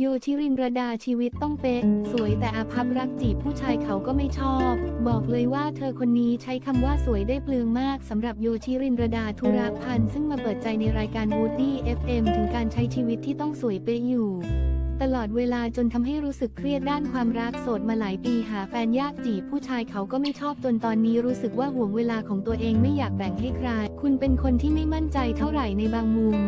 โยชิรินระดาชีวิตต้องเป๊ะ สวยแต่อาภัพรักจีบผู้ชายเขาก็ไม่ชอบ บอกเลยว่าเธอคนนี้ใช้คำว่าสวยได้เปลืองมากสำหรับโยชิรินระดาธุระพันธ์ซึ่งมาเปิดใจในรายการ Woody FM ถึงการใช้ชีวิตที่ต้องสวยเป๊ะอยู่ตลอดเวลาจนทำให้รู้สึกเครียดด้านความรักโสดมาหลายปีหาแฟนยากจีบผู้ชายเขาก็ไม่ชอบจนตอนนี้รู้สึกว่าห่วงเวลาของตัวเองไม่อยากแบ่งให้ใคร คุณเป็นคนที่ไม่มั่นใจเท่าไหร่ในบางมุม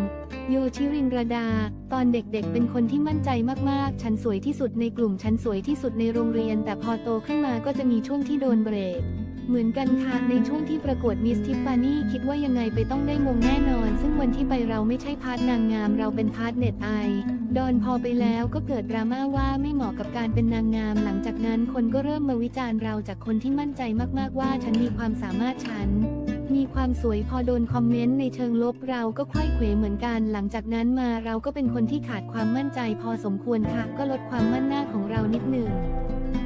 โยชิรินรดา ตอนเด็กๆ เป็นคนที่มั่นใจมากๆ ฉันสวยที่สุดในกลุ่ม ฉันสวยที่สุดในโรงเรียน แต่พอโตขึ้นมาก็จะมีช่วงที่โดนเบรก เหมือนกันค่ะ ในช่วงที่ประกวดมิสทิฟฟานี่คิดว่ายังไงไปต้องได้มงแน่นอน ซึ่งวันที่ไปเราไม่ใช่พาร์ทนางงาม เราเป็นพาร์ทเน็ตไอดอนพอไปแล้วก็เกิดดราม่าว่าไม่เหมาะกับการเป็นนางงาม หลังจากนั้นคนก็เริ่มมาวิจารณ์เราจากคนที่มั่นใจมากๆว่า ฉันมีความสามารถฉัน มีความสวยพอโดนคอมเมนต์ในเชิงลบเราก็ค่อยเขวเหมือนกัน หลังจากนั้นมาเราก็เป็นคนที่ขาดความมั่นใจพอสมควรค่ะ ก็ลดความมั่นหน้าของเรานิดหนึ่ง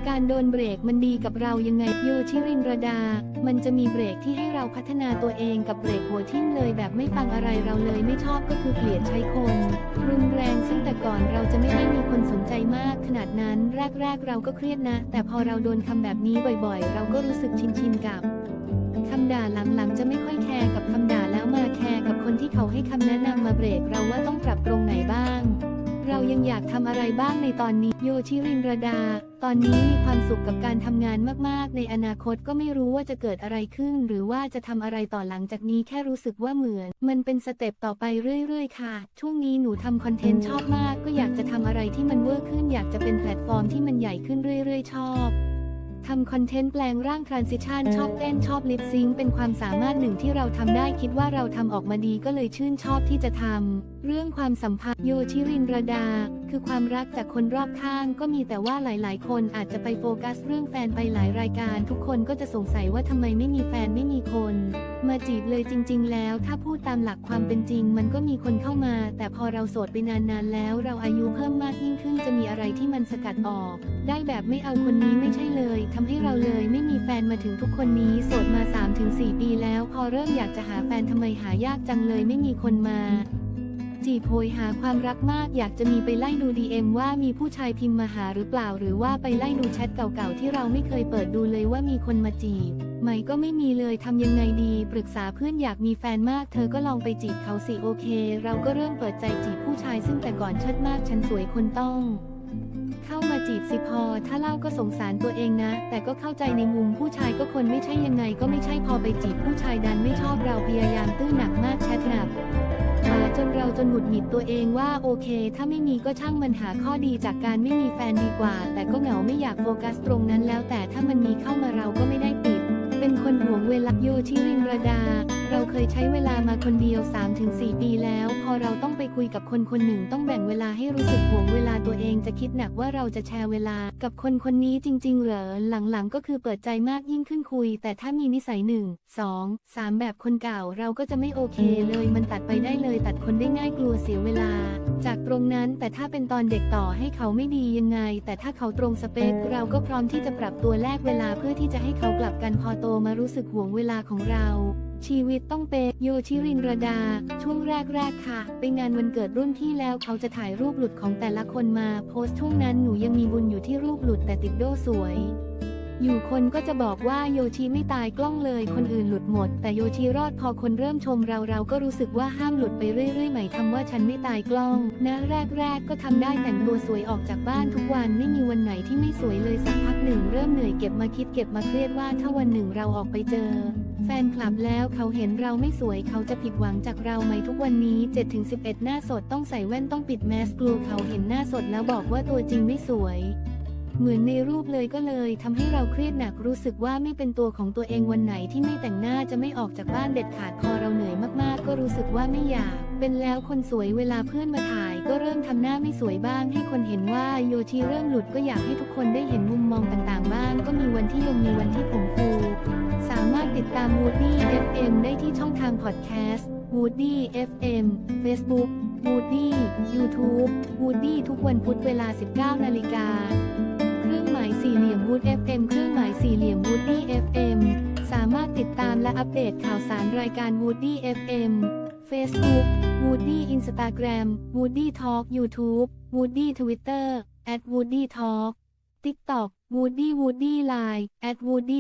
การโดนเบรกมันดีกับเรายังไงโยชิรินรดา มันจะมีเบรกที่ให้เราพัฒนาตัวเองกับเบรกหัวทิ่มเลยแบบไม่ฟังอะไรเราเลยไม่ชอบก็คือเกลียดใช้คน รุนแรงซึ่งแต่ก่อนเราจะไม่ได้มีคนสนใจมาก ขนาดนั้นแรกๆเราก็เครียดนะ แต่พอเราโดนคำแบบนี้บ่อยๆ เราก็รู้สึกชินๆกับ ด่าหลังๆ จะไม่ค่อยแคร์กับคำด่าแล้วมาแคร์กับคนที่เขาให้คำแนะนำมาเบรกเราว่าต้องปรับตรงไหนบ้าง เรายังอยากทำอะไรบ้างในตอนนี้โยชิรินรดา ตอนนี้มีความสุขกับการทำงานมากๆ ในอนาคตก็ไม่รู้ว่าจะเกิดอะไรขึ้น หรือว่าจะทำอะไรต่อหลังจากนี้แค่รู้สึกว่าเหมือน มันเป็นสเต็ปต่อไปเรื่อยๆ ค่ะ ช่วงนี้หนูทำคอนเทนต์ชอบมาก ก็อยากจะทำอะไรที่มันเวอร์ขึ้น อยากจะเป็นแพลตฟอร์มที่มันใหญ่ขึ้นเรื่อย ๆ ชอบ ทำคอนเทนต์แปลงร่างทรานซิชันชอบเต้นชอบลิปซิงเป็นความสามารถหนึ่งที่เราทำได้คิดว่าเราทำออกมาดีก็เลยชื่นชอบที่จะทำเรื่องความสัมพันธ์โยชิรินรดา คือความรักจากคนรอบข้าง ก็มีแต่ว่าหลาย ๆ คนอาจจะไปโฟกัสเรื่องแฟนไปหลายรายการ ทุกคนก็จะสงสัยว่าทำไมไม่มีแฟนไม่มีคน มาจีบเลยจริง ๆ แล้ว ถ้าพูดตามหลักความเป็นจริง มันก็มีคนเข้ามา แต่พอเราโสดไปนาน ๆ แล้ว เราอายุเพิ่มมากยิ่งขึ้นจะมีอะไรที่มันสกัดออก ได้แบบไม่เอาคนนี้ไม่ใช่เลยทำให้เราเลยไม่มีแฟนมาถึงทุกคนนี้โสดมา 3-4 ปีแล้ว พอเริ่มอยากจะหาแฟนทำไมหายากจังเลยไม่มีคนมา จีบโหยหาความรักมากอยากจะมีไปไล่ดู DM ว่ามีผู้ชายพิมพ์มาหาหรือเปล่า หรือว่าไปไล่ดูแชทเก่าๆที่เราไม่เคยเปิดดูเลยว่ามีคนมาจีบไหมก็ไม่มีเลยทำยังไงดี ปรึกษาเพื่อนอยากมีแฟนมาก เธอก็ลองไปจีบเขาสิโอเค เราก็เริ่มเปิดใจจีบผู้ชายซึ่งแต่ก่อนเชิดมากฉันสวยคนต้องเข้ามาจีบสิพอ ถ้าเล่าก็สงสารตัวเองนะ แต่ก็เข้าใจในมุมผู้ชายก็คนไม่ใช่ยังไงก็ไม่ใช่พอไปจีบผู้ชายดันไม่ชอบเราพยายามตื้อหนักมากแชทหนัก หาจนเราจนหงุดหงิดตัวเองว่าโอเค ถ้าไม่มีก็ช่างมันหาข้อดีจากการไม่มีแฟนดีกว่า แต่ก็เหงาไม่อยากโฟกัสตรงนั้นแล้วแต่ถ้ามันมีเข้ามาเราก็ไม่ได้ปิด เป็นคนห่วงเวลาโยชิรินรดา เราเคยใช้เวลามาคนเดียว 3-4 ปีแล้ว พอเราต้องไปคุยกับคนคนหนึ่งต้องแบ่งเวลาให้รู้สึกห่วงเวลาตัวเองจะคิดหนักว่าเราจะแชร์เวลากับคนคนนี้จริง ๆ เหรอ หลังๆ ก็คือเปิดใจมากยิ่งขึ้นคุย แต่ถ้ามีนิสัยหนึ่งสองสามแบบคนเก่าเราก็จะไม่โอเคเลย มันตัดไปได้เลยตัดคนได้ง่ายกลัวเสียเวลา จากตรงนั้นแต่ถ้าเป็นตอนเด็กต่อให้เขาไม่ดียังไง แต่ถ้าเขาตรงสเปค เราก็พร้อมที่จะปรับตัวแลกเวลาเพื่อที่จะให้เขากลับกันพอโตมารู้สึกห่วงเวลาของเรา ชีวิตต้องเปย์โยชิรินรดา ช่วงแรก ๆ ค่ะ ไปงานวันเกิดรุ่นพี่แล้วเขาจะถ่ายรูปหลุดของแต่ละคนมา โพสต์ช่วงนั้นหนูยังมีบุญอยู่ที่รูปหลุดแต่ติดโด้สวย อยู่คนก็จะบอกว่าโยชิไม่ตายกล้องเลย คนอื่นหลุดหมด แต่โยชิรอดพอคนเริ่มชมเราเราก็รู้สึกว่าห้ามหลุดไปเรื่อยๆใหม่ทำว่าฉันไม่ตายกล้องนะแรก ๆ ก็ทำได้แต่งตัวสวยออกจากบ้านทุกวันไม่มีวันไหนที่ไม่สวยเลยสักพักหนึ่งเริ่มเหนื่อยเก็บมาคิดเก็บมาเครียดว่าถ้าวันหนึ่งเราออกไปเจอ แฟนคลับแล้วเขาเห็นเราไม่สวยเขาจะผิดหวังจากเราไหมทุกวันนี้ 7-11 หน้าสดต้องใส่แว่นต้องปิดแมสกลัวเขาเห็นหน้าสดแล้วบอกว่าตัวจริงไม่สวย เหมือนในรูปเลยก็เลยทำให้เราเครียดหนักรู้สึกว่าไม่เป็นตัวของตัวเองวันไหนที่ไม่แต่งหน้าจะไม่ออกจากบ้านเด็ดขาดพอเราเหนื่อยมากๆ ก็รู้สึกว่าไม่อยาก เป็นแล้วคนสวยเวลาเพื่อนมาถ่าย ก็เริ่มทำหน้าไม่สวยบ้าง ให้คนเห็นว่าโยชิเริ่มหลุดก็อยากให้ทุกคนได้เห็นมุมมองต่างๆ บ้าง ก็มีวันที่ยงมีวันที่ผมฟูามารถติดตาม Woody FM ได้ที่ช่องทางพอดแคสต์ Woody FM Facebook Woody YouTube Woody ทุกวันพุธเวลา 19 นาฬิกาเครื่องหมายสี่เหลี่ยม Wood FM เครื่องหมายสี่เหลี่ยม Woody FM สามารถติดตามและอัปเดตข่าวสารรายการ Woody FM Facebook Woody Instagram Woody Talk YouTube Woody Twitter at Woody Talk TikTok Woody Woody Line at Woody